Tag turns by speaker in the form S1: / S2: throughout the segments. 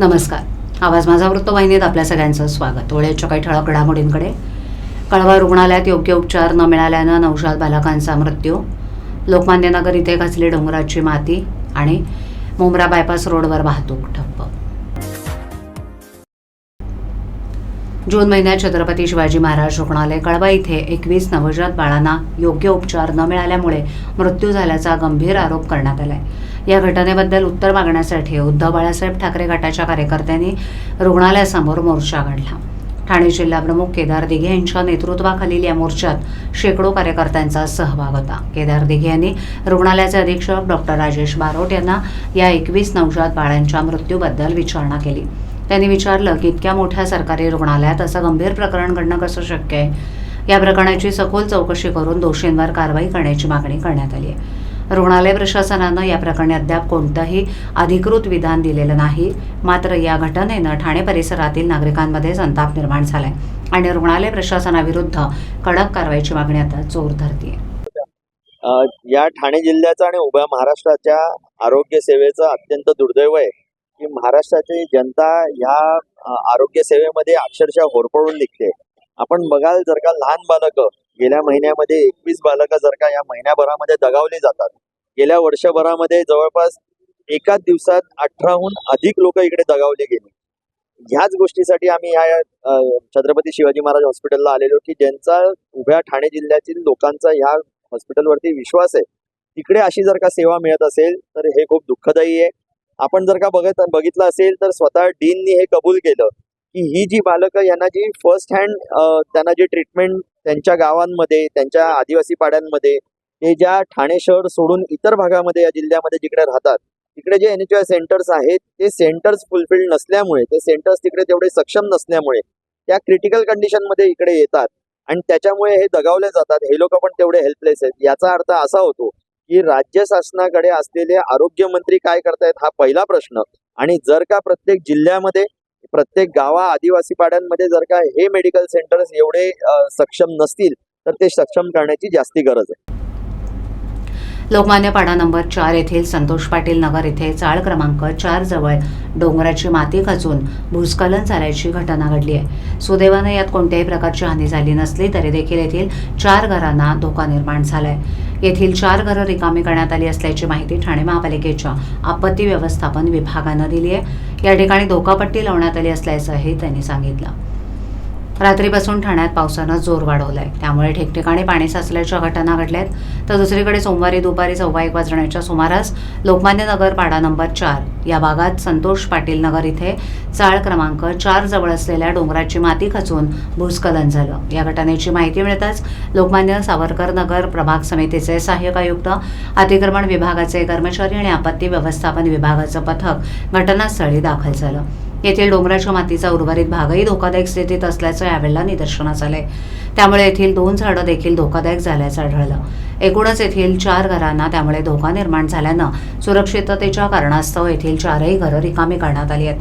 S1: नमस्कार. आवाज माझा वृत्तवाहिनीत आपल्या सगळ्यांचं स्वागत. वेळेच्या काही ठळक घडामोडींकडे. कळवा रुग्णालयात योग्य उपचार न मिळाल्यानं नवजात बालकांचा मृत्यू. लोकमान्यनगर इथे घासली डोंगराची माती आणि मुंब्रा बायपास रोडवर वाहतूक ठप्प जून महिन्यात छत्रपती शिवाजी महाराज रुग्णालय कळवा इथे एकवीस नवजात बाळांना योग्य उपचार न मिळाल्यामुळे मृत्यू झाल्याचा गंभीर आरोप करण्यात आलाय. या घटनेबद्दल उत्तर मागण्यासाठी उद्धव बाळासाहेब ठाकरे गटाच्या कार्यकर्त्यांनी रुग्णालयासमोर मोर्चा काढला. ठाणे जिल्हाप्रमुख केदार दिघे यांच्या नेतृत्वाखालील या मोर्चात शेकडो कार्यकर्त्यांचा सहभाग होता. केदार दिघे यांनी रुग्णालयाचे अधीक्षक डॉक्टर राजेश बारोट यांना या एकवीस नवजात बाळांच्या मृत्यूबद्दल विचारणा केली. त्यांनी विचारलं की इतक्या मोठ्या सरकारी रुग्णालयात असं गंभीर प्रकरण घडणं कसं शक्य आहे? या प्रकरणाची सखोल चौकशी करून दोषींवर कारवाई करण्याची मागणी करण्यात आली आहे. रुग्णालय प्रशासनानं या प्रकरणी अद्याप कोणतंही अधिकृत विधान दिलेलं नाही. मात्र या घटनेनं ठाणे परिसरातील नागरिकांमध्ये संताप निर्माण झालाय आणि रुग्णालय प्रशासनाविरुद्ध कडक कारवाईची मागणी आता जोर धरतीये.
S2: या ठाणे जिल्ह्याचा आणि उभ्या महाराष्ट्राच्या आरोग्य सेवेचं अत्यंत दुर्दैव आहे. की महाराष्ट्राची जनता ह्या आरोग्य सेवेमध्ये अक्षरशः होरपळून निघते. आपण बघाल जर का लहान बालकं गेल्या महिन्यामध्ये एकवीस बालकं जर का या महिन्याभरामध्ये दगावली जातात. गेल्या वर्षभरामध्ये जवळपास एकाच दिवसात अठराहून अधिक लोक इकडे दगावले गेले. ह्याच गोष्टीसाठी आम्ही ह्या छत्रपती शिवाजी महाराज हॉस्पिटलला आलेलो की ज्यांचा उभ्या ठाणे जिल्ह्यातील लोकांचा ह्या हॉस्पिटलवरती विश्वास आहे. तिकडे अशी जर का सेवा मिळत असेल तर हे खूप दुःखदायी आहे. आपण जर का बघत बघितलं असेल तर स्वतः डीननी हे कबूल केलं की ही जी बालकं यांना जी फर्स्ट हँड त्यांना जी ट्रीटमेंट त्यांच्या गावांमध्ये त्यांच्या आदिवासी पाड्यांमध्ये ते ज्या ठाणे शहर सोडून इतर भागामध्ये या जिल्ह्यामध्ये जिकडे राहतात तिकडे जे एन एच सेंटर्स आहेत ते सेंटर्स फुलफिल्ड नसल्यामुळे ते सेंटर्स तिकडे तेवढे सक्षम नसल्यामुळे त्या क्रिटिकल कंडिशनमध्ये इकडे येतात. आणि त्याच्यामुळे हे दगावले जातात. हे लोक पण तेवढे हेल्पलेस आहेत. याचा अर्थ असा होतो की राज्य शासनाकडे असलेले आरोग्यमंत्री काय करतायत हा पहिला प्रश्न. आणि जर का प्रत्येक जिल्ह्यामध्ये प्रत्येक गावा आदिवासी पाड्यांमध्ये जर का हे मेडिकल सेंटर्स एवढे सक्षम नसतील तर ते सक्षम करण्याची जास्ती गरज आहे.
S1: लोकमान्य पाडा नंबर चार येथील संतोष पाटील नगर येथे चाळ क्रमांक चार जवळ डोंगराची माती खचून भूस्खलन झाल्याची घटना घडली आहे. सुदैवानं यात कोणत्याही प्रकारची हानी झाली नसली तरी देखील येथील चार घरांना धोका निर्माण झालाय. येथील चार घरं रिकामी करण्यात आली असल्याची माहिती ठाणे महापालिकेच्या आपत्ती व्यवस्थापन विभागानं दिली आहे. या ठिकाणी धोकापट्टी लावण्यात आली असल्याचंही त्यांनी सांगितलं. रात्रीपासून ठाण्यात पावसानं जोर वाढवलाय. त्यामुळे ठिकठिकाणी पाणी साचल्याच्या घटना घडल्यात. तर दुसरीकडे सोमवारी दुपारी सव्वा एक वाजण्याच्या सुमारास लोकमान्य नगर पाडा नंबर चार या भागात संतोष पाटील नगर इथे चाळ क्रमांक चार जवळ असलेल्या डोंगराची माती खचून भूस्खलन झालं. या घटनेची माहिती मिळताच लोकमान्य सावरकर नगर प्रभाग समितीचे सहाय्यक आयुक्त अतिक्रमण विभागाचे कर्मचारी आणि आपत्ती व्यवस्थापन विभागाचं पथक घटनास्थळी दाखल झालं. येथील डोंगराच्या मातीचा उर्वरित भागही धोकादायक स्थितीत असल्याचं यावेळेला निदर्शनास आलंय. त्यामुळे येथील दोन झाडं देखील धोकादायक झाल्याचं आढळलं. एकूणच येथील चार घरांना त्यामुळे धोका निर्माण झाल्यानं सुरक्षिततेच्या कारणास्तव येथील चारही घरं रिकामी करण्यात आली आहेत.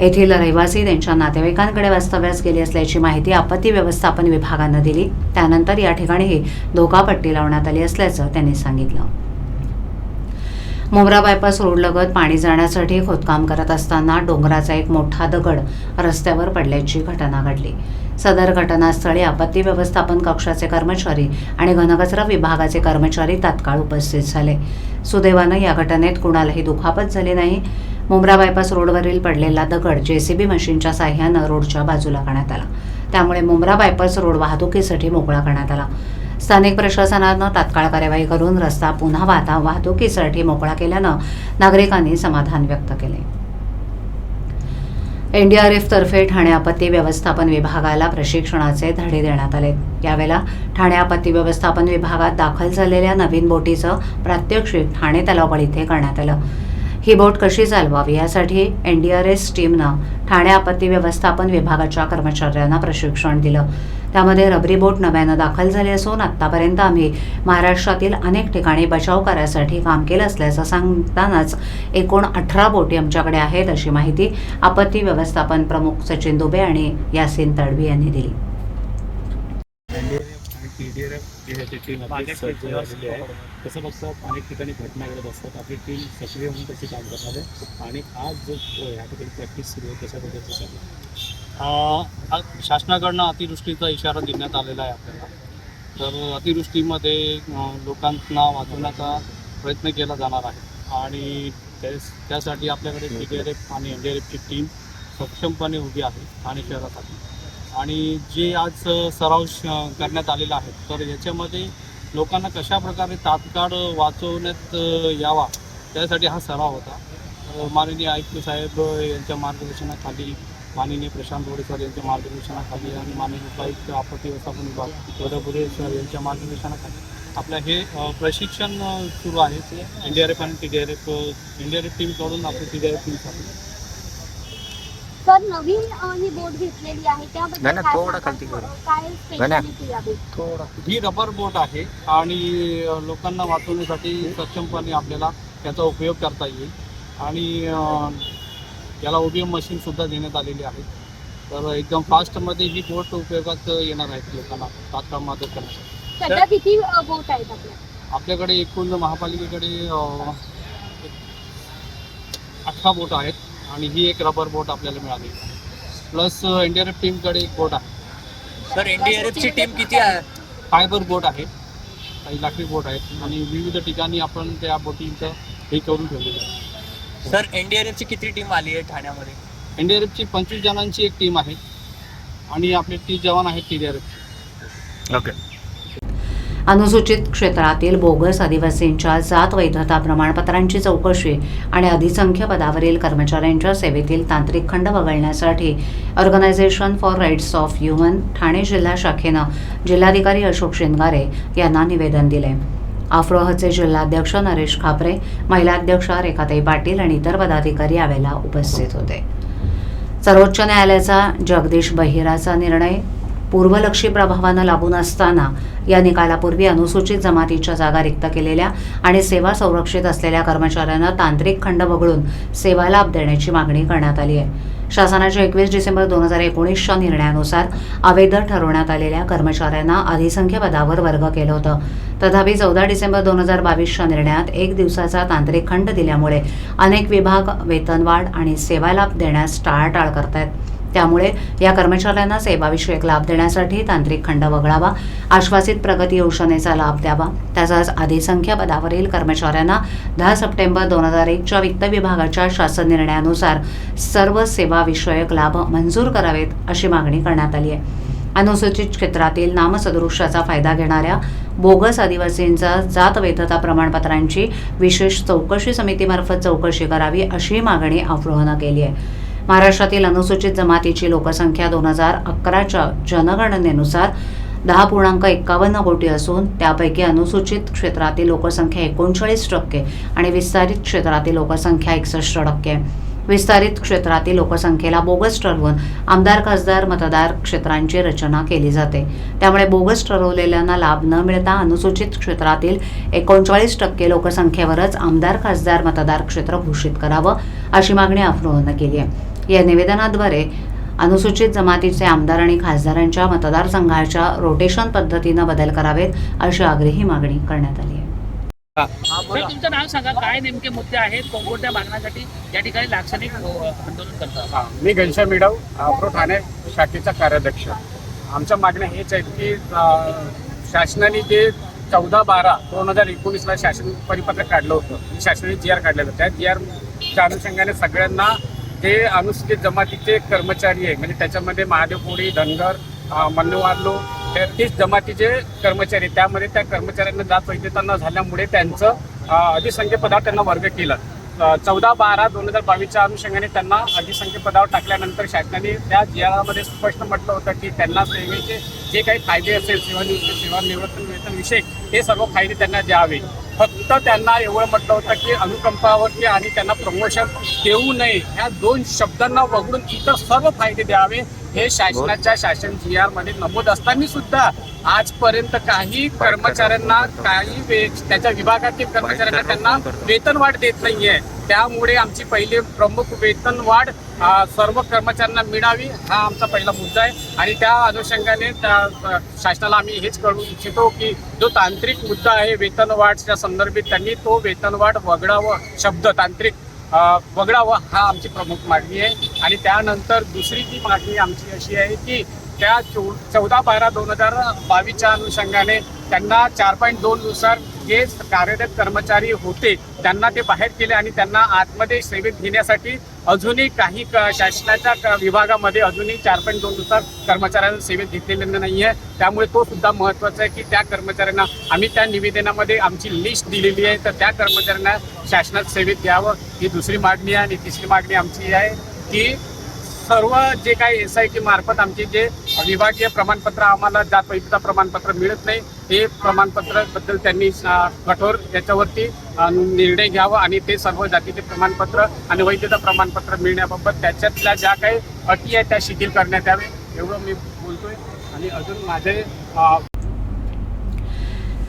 S1: येथील रहिवासी त्यांच्या नातेवाईकांकडे वास्तव्यास गेले असल्याची माहिती आपत्ती व्यवस्थापन विभागानं दिली. त्यानंतर या ठिकाणीही धोकापट्टी लावण्यात आली असल्याचं त्यांनी सांगितलं. मुंब्रा बायपास रोडलगत पाणी जाण्यासाठी खोदकाम करत असताना डोंगराचा एक मोठा दगड रस्त्यावर पडल्याची घटना घडली. सदर घटनास्थळी आपत्ती व्यवस्थापन कक्षाचे कर्मचारी आणि घनकचरा विभागाचे कर्मचारी तात्काळ उपस्थित झाले. सुदैवानं या घटनेत कुणालाही दुखापत झाली नाही. मुंब्रा बायपास रोडवरील पडलेला दगड जेसीबी मशीनच्या साह्यानं रोडच्या बाजूला करण्यात आला. त्यामुळे मुंब्रा बायपास रोड वाहतुकीसाठी मोकळा करण्यात आला. स्थानिक प्रशासनानं तात्काळ कार्यवाही करून रस्ता पुन्हा वाहता वाहतुकीसाठी मोकळा केल्यानं नागरिकांनी समाधान व्यक्त केले. एनडीआरएफ तर्फे ठाणे आपत्ती व्यवस्थापन विभागाला प्रशिक्षणाचे धडे देण्यात आले. यावेळेला ठाणे आपत्ती व्यवस्थापन विभागात दाखल झालेल्या नवीन बोटीचं प्रात्यक्षिक ठाणे तलावगड इथे करण्यात आलं. ही बोट कशी चालवावी यासाठी एन डी आर एस टीमनं ठाणे आपत्ती व्यवस्थापन विभागाच्या कर्मचाऱ्यांना प्रशिक्षण दिलं. त्यामध्ये रबरी बोट नव्यानं दाखल झाली असून आत्तापर्यंत आम्ही महाराष्ट्रातील अनेक ठिकाणी बचाव कार्यासाठी काम केलं असल्याचं सांगतानाच एकूण अठरा बोटी आमच्याकडे आहेत अशी माहिती आपत्ती व्यवस्थापन प्रमुख सचिन दुबे आणि यासिन तडवी यांनी दिली.
S3: ह्याची टीम आपली सज्ज झालेली आहे. तसं बघतात अनेक ठिकाणी घटना घडत असतात. आपली टीम सक्रिय होऊन त्याची काम करणार आहे. आणि आज जो ह्या ठिकाणी प्रॅक्टिस सुरू आहे?
S4: अ, आज शासनाकडनं अतिवृष्टीचा इशारा देण्यात आलेला आहे आपल्याला. तर अतिवृष्टीमध्ये लोकांना वाचवण्याचा प्रयत्न केला जाणार आहे. आणि त्यास त्यासाठी आपल्याकडे डी डी आर एफ आणि एन डी आर एफची टीम सक्षमपणे उभी आहे ठाणे शहरासाठी. आणि जे आज सराव श- करण्यात आलेला आहे तर याच्यामध्ये लोकांना कशा प्रकारे तात्काळ वाचवण्यात यावा त्यासाठी हा सराव होता. माननीय आयुक्त साहेब यांच्या मार्गदर्शनाखाली माननीय प्रशांत गोडे सर यांच्या मार्गदर्शनाखाली आणि माननीय उपायुक्त आपत्ती व्यवस्थापन विभाग वरपुरे सर यांच्या मार्गदर्शनाखाली आपलं हे प्रशिक्षण सुरू आहे. एन डी आर एफ आणि T D R F N D R F टीमकडून आपली टी डी आर एफ टीमसाठी
S5: सर नवीन ही बोट घेतलेली आहे त्याबद्दल
S6: नाही, थोडं? खालती करू.
S5: काय
S6: थोडा.
S4: ही रबर बोट आहे आणि लोकांना वाचवण्यासाठी सक्षमपणे आपल्याला त्याचा उपयोग करता येईल. आणि अ, याला ओ बी एम मशीनसुद्धा देण्यात आलेली आहे. तर एकदम फास्टमध्ये ही बोट उपयोगात येणार आहेत लोकांना तात्काळ मदत करण्यासाठी.
S5: सध्या किती अ, बोट आहेत आपल्या?
S4: आपल्याकडे एकूण महापालिकेकडे अ, अठरा बोट आहेत. आणि ही एक रबर बोट आपल्याला मिळाली. Plus N D R F टीमकडे एक बोट आहे.
S6: सर एनडीआरएफ ची टीम किती आहे?
S4: फायबर बोट आहे. काही लाकडी बोट आहेत. आणि विविध ठिकाणी आपण त्या बोटींचं हे करून ठेवलेलं आहे.
S6: सर एनडीआरएफ ची किती टीम आली आहे ठाण्यामध्ये?
S4: एन डी आर एफची पंचवीस जणांची एक टीम आहे. आणि आपले तीस जवान आहेत T D R F
S6: okay
S1: अनुसूचित क्षेत्रातील बोगस आदिवासींच्या जात वैधता प्रमाणपत्रांची चौकशी आणि अधिसंख्य पदावरील कर्मचाऱ्यांच्या सेवेतील तांत्रिक खंड वगळण्यासाठी organisation for rights of human Thane जिल्हा शाखेनं जिल्हाधिकारी अशोक शिंगारे यांना निवेदन दिले. आफ्रोहचे जिल्हाध्यक्ष नरेश खापरे महिलाध्यक्षा रेखाताई पाटील आणि इतर पदाधिकारी यावेळेला उपस्थित होते. सर्वोच्च न्यायालयाचा जगदीश बहिराचा निर्णय पूर्वलक्षी प्रभावानं लागून असताना या निकालापूर्वी अनुसूचित जमातीच्या जागा रिक्त केलेल्या आणि सेवा संरक्षित असलेल्या कर्मचाऱ्यांना तांत्रिक खंड वगळून सेवा लाभ देण्याची मागणी करण्यात आली आहे. शासनाच्या एकवीस डिसेंबर दोन हजार एकोणीसच्या निर्णयानुसार अवैध ठरवण्यात आलेल्या कर्मचाऱ्यांना अधिसंख्य पदावर वर्ग केलं होतं. तथापि चौदा डिसेंबर दोन हजार बावीसच्या निर्णयात एक दिवसाचा तांत्रिक खंड दिल्यामुळे अनेक विभाग वेतनवाढ आणि सेवा लाभ देण्यास टाळाटाळ करतायत. त्यामुळे या कर्मचाऱ्यांना सेवाविषयक लाभ देण्यासाठी तांत्रिक खंड वगळावा. आश्वासित प्रगती योजनेचा लाभ द्यावा. तसंच अधिसंख्य पदावरील कर्मचाऱ्यांना दहा सप्टेंबर दोन हजार एकच्या वित्त विभागाच्या शासन निर्णयानुसार सर्व सेवाविषयक लाभ मंजूर करावेत अशी मागणी करण्यात आली आहे. अनुसूचित क्षेत्रातील नामसदृश्याचा फायदा घेणाऱ्या बोगस आदिवासींचा जात वैधता प्रमाणपत्रांची विशेष चौकशी समितीमार्फत चौकशी करावी अशी मागणी अफ्रोहनं केली आहे. महाराष्ट्रातील अनुसूचित जमातीची लोकसंख्या दोन हजार अकराच्या जनगणनेनुसार दहा पूर्णांक एक्कावन्न कोटी असून त्यापैकी अनुसूचित क्षेत्रातील लोकसंख्या एकोणचाळीस टक्के आणि विस्तारित क्षेत्रातील लोकसंख्या एकसष्ट टक्के. विस्तारित क्षेत्रातील लोकसंख्येला बोगस ठरवून आमदार खासदार मतदार क्षेत्रांची रचना केली जाते. त्यामुळे बोगस ठरवलेल्यांना लाभ न मिळता अनुसूचित क्षेत्रातील एकोणचाळीस टक्के लोकसंख्येवरच आमदार खासदार मतदार क्षेत्र घोषित करावं अशी मागणी अफ्रोहनं केली आहे. या निवेदनाद्वारे अनुसूचित जमातीचे आमदार आणि खासदारांच्या मतदारसंघाच्या रोटेशन पद्धतीनं बदल करावेत अशी आग्रही मागणी करण्यात आली आहे.
S7: तुमचं नाव सांगा. काय नेमके मुद्दे आहेत? कोणकोणत्या मागण्यासाठी या ठिकाणी लाक्षणिक अ, आंदोलन करतात?
S8: हा, मी घनश्याम मिडव अप्रो ठाणे शाखेचा कार्याध्यक्ष. आमच्या मागण्या हेच आहेत की शासनाने जे चौदा बारा दोन हजार एकोणीसला शासन परिपत्रक काढलं होतं. शासनाने जी आर काढलेलं होतं. त्या जी आरच्या अनुषंगाने सगळ्यांना हे अनुसूचित जमातीचे कर्मचारी आहे. म्हणजे त्याच्यामध्ये महादेव कोळी धनगर मल्लवारलो मन्नवारलो हे जमातीचे कर्मचारी त्यामध्ये त्या कर्मचाऱ्यांना जात वैधता न झाल्यामुळे त्यांचं अधिसंख्य पदावर त्यांना वर्ग केलं. चौदा बारा दोन हजार बावीसच्या अनुषंगाने त्यांना अधिसंख्य पदावर टाकल्यानंतर शासनाने त्या जियामध्ये स्पष्ट म्हटलं होतं की त्यांना सेवेचे जे काही फायदे असेल सेवानिवृत्ती सेवानिवृत्त वेतन विषयक हे सर्व फायदे त्यांना द्यावे. फक्त त्यांना एवढं म्हटलं होतं की अनुकंपावरती आणि त्यांना प्रमोशन देऊ नये. ह्या दोन शब्दांना वगळून इतर सर्व फायदे द्यावे हे शासनाच्या शासन जी आरमध्ये नमूद असताना सुद्धा आजपर्यंत काही कर्मचाऱ्यांना काही वे- त्याच्या विभागातील कर्मचाऱ्यांना त्यांना वेतन वाढ देत नाहीये. त्यामुळे आमची पहिली प्रमुख वेतन वाढ अ, सर्व कर्मचाऱ्यांना मिळावी हा आमचा पहिला मुद्दा आहे. आणि त्या अनुषंगाने त्या- शासनाला आम्ही हेच कळवू इच्छितो की जो तांत्रिक मुद्दा आहे वेतनवाढच्या संदर्भित त्यांनी तो वेतनवाढ वगळावं शब्द तांत्रिक वगळावं हा आमची प्रमुख मागणी आहे. आणि त्यानंतर दुसरी जी मागणी आमची अशी आहे की त्या चौ चौदा बारा दोन हजार बावीसच्या अनुषंगाने त्यांना चार पॉईंट दोननुसार जे कार्यरत कर्मचारी होते त्यांना ते बाहेर केले आणि त्यांना आतमध्ये सेवेत घेण्यासाठी अजूनही काही क- शासनाच्या क- विभागामध्ये अजूनही चार पॉईंट दोन नुसार कर्मचाऱ्यांना सेवेत घेतलेलं नाही आहे त्यामुळे तो सुद्धा महत्त्वाचा आहे की त्या कर्मचाऱ्यांना आम्ही त्या निवेदनामध्ये आमची लिस्ट दिलेली आहे. तर त्या कर्मचाऱ्यांना शासनात सेवेत द्यावं. ही दुसरी मागणी आहे आणि तिसरी मागणी आमची आहे की सर्व जे काही एस आय टी मार्फत आमचे जे विभागीय प्रमाणपत्र आम्हाला जात वैधता प्रमाणपत्र मिळत नाही हे प्रमाणपत्रबद्दल त्यांनी कठोर याच्यावरती निर्णय घ्यावा आणि ते सर्व जातीचे प्रमाणपत्र आणि वैधता प्रमाणपत्र मिळण्याबाबत त्याच्यातल्या ज्या काही अटी आहेत त्या शिथिल करण्यात यावे एवढं मी बोलतोय. आणि अजून माझे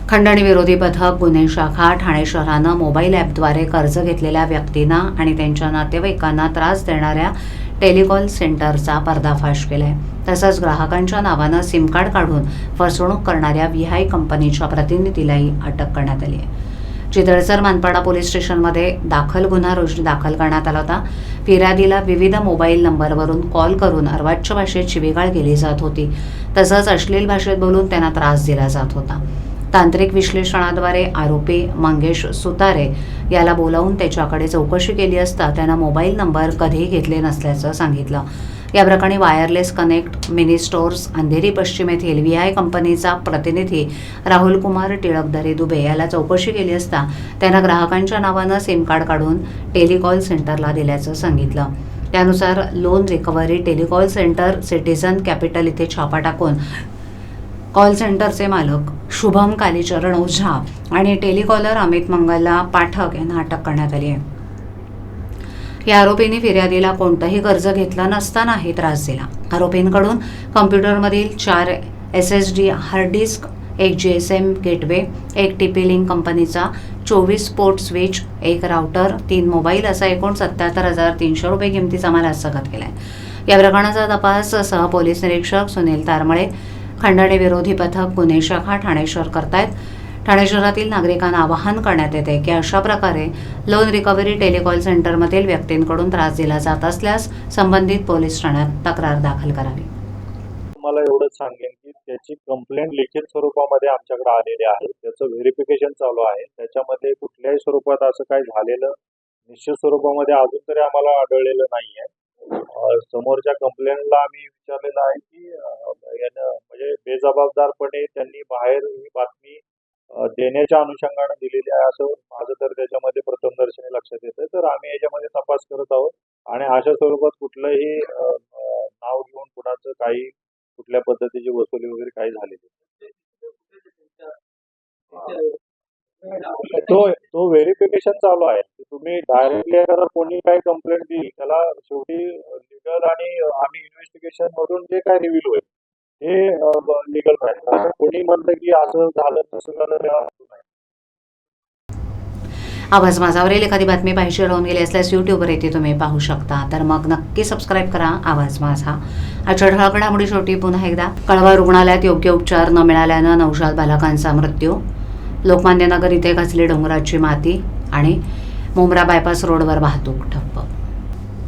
S1: खंडणी विरोधी पथक गुन्हे शाखा ठाणे शहरानं मोबाईल ॲपद्वारे कर्ज घेतलेल्या व्यक्तींना आणि त्यांच्या नातेवाईकांना त्रास देणाऱ्या टेलिकॉल सेंटरचा पर्दाफाश केलाय. तसंच ग्राहकांच्या नावानं सिम कार्ड काढून फसवणूक करणाऱ्या विहाय कंपनीच्या प्रतिनिधीलाही अटक करण्यात आली आहे. चितळसर मानपाडा पोलीस स्टेशनमध्ये दाखल गुन्हा रोजी दाखल करण्यात आला होता. फिर्यादीला विविध मोबाईल नंबरवरून कॉल करून अर्वाच्य भाषेत शिवीगाळ केली जात होती. तसंच अश्लील भाषेत बोलून त्यांना त्रास दिला जात होता. तांत्रिक विश्लेषणाद्वारे आरोपी मंगेश सुतारे याला बोलावून त्याच्याकडे चौकशी केली असता त्यानं मोबाईल नंबर कधीही घेतले नसल्याचं सांगितलं. या प्रकरणी wireless connect mini stores Andheri पश्चिम येथील व्ही आय कंपनीचा प्रतिनिधी राहुल कुमार टिळकधरे दुबे याला चौकशी केली असता त्यानं ग्राहकांच्या नावानं सिम कार्ड काढून टेलिकॉल सेंटरला दिल्याचं सांगितलं. त्यानुसार loan recovery telecall centre citizen capital इथे छापा टाकून कॉल सेंटरचे मालक शुभम कालीचरण ओझा आणि टेलिकॉलर अमित मंगलला पाठक यांना अटक करण्यात आली आहे. या आरोपींनी फिर्यादीला कोणतंही कर्ज घेतलं नसतानाही त्रास दिला. आरोपींकडून कम्प्युटरमधील चार S S D hard disk एक जी एस एम गेटवे एक टीपी लिंक कंपनीचा चोवीस पोर्ट स्विच एक राउटर तीन मोबाईल असा एकूण सत्याहत्तर हजार तीनशे रुपये किमतीचा माल हस्तगत केला आहे या प्रकरणाचा तपास सह पोलीस निरीक्षक सुनील तारमळे खंडणी विरोधी पथक गुन्हे शाखा ठाणे शहर करतायत. ठाणे शहरातील नागरिकांना आवाहन करण्यात येते की अशा प्रकारे लोन रिकव्हरी टेलिकॉल सेंटरमधील व्यक्तींकडून त्रास दिला जात असल्यास संबंधित पोलीस ठाण्यात तक्रार दाखल करावी.
S9: तुम्हाला एवढंच सांगेन की त्याची कंप्लेंट लिखित स्वरूपामध्ये आमच्याकडे आलेली आहे. त्याचं व्हेरिफिकेशन चालू आहे. त्याच्यामध्ये कुठल्याही स्वरूपात असं काही झालेलं निश्चित स्वरूपामध्ये अजून तरी आम्हाला आढळलेलं नाही आहे समोरच्या कंप्लेंटला आम्ही विचारलेलं आहे की यानं म्हणजे बेजबाबदारपणे त्यांनी बाहेर ही बातमी देण्याच्या अनुषंगाने दिलेली आहे असं माझं तर त्याच्यामध्ये प्रथमदर्शनी लक्षात येतं तर आम्ही याच्यामध्ये तपास करत आहोत आणि अशा स्वरूपात कुठलंही नाव घेऊन कुणाचं काही कुठल्या पद्धतीची वसुली वगैरे काही झालेली. तो तो व्हेरिफिकेशन चालू आहे. तुम्ही डायरेक्टली एखादा कोणी काही कंप्लेंट दिली त्याला शेवटी लिगल आणि आम्ही इन्व्हेस्टिगेशन मधून जे काय रिव्हील होईल हे लिगल राहील कोणी म्हणतं की असं झालं तसं झालं नाही.
S1: आवाज माझावरील एखादी बातमी पाहिजे राहून गेली असल्यास यूट्यूबवर येथे तुम्ही पाहू शकता. तर मग नक्की सबस्क्राईब करा. आवाज माझा. आजच्या ठळक शेवटी पुन्हा एकदा कळवा रुग्णालयात योग्य उपचार न मिळाल्यानं नवजात बालकांचा मृत्यू लोकमान्य नगर इथे घासली डोंगराची माती आणि मुंब्रा बायपास रोडवर वाहतूक ठप्प.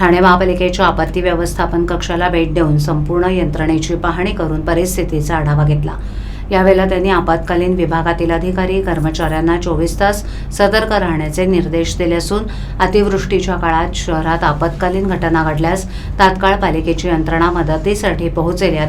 S1: ठाणे महापालिकेच्या आपत्ती व्यवस्थापन कक्षाला भेट देऊन संपूर्ण यंत्रणेची पाहणी करून परिस्थितीचा आढावा घेतला. यावेळेला त्यांनी आपत्कालीन विभागातील अधिकारी कर्मचाऱ्यांना चोवीस तास सतर्क राहण्याचे निर्देश दिले असून अतिवृष्टीच्या काळात शहरात आपत्कालीन घटना घडल्यास तात्काळ पालिकेची यंत्रणा मदतीसाठी पोहोचेल यात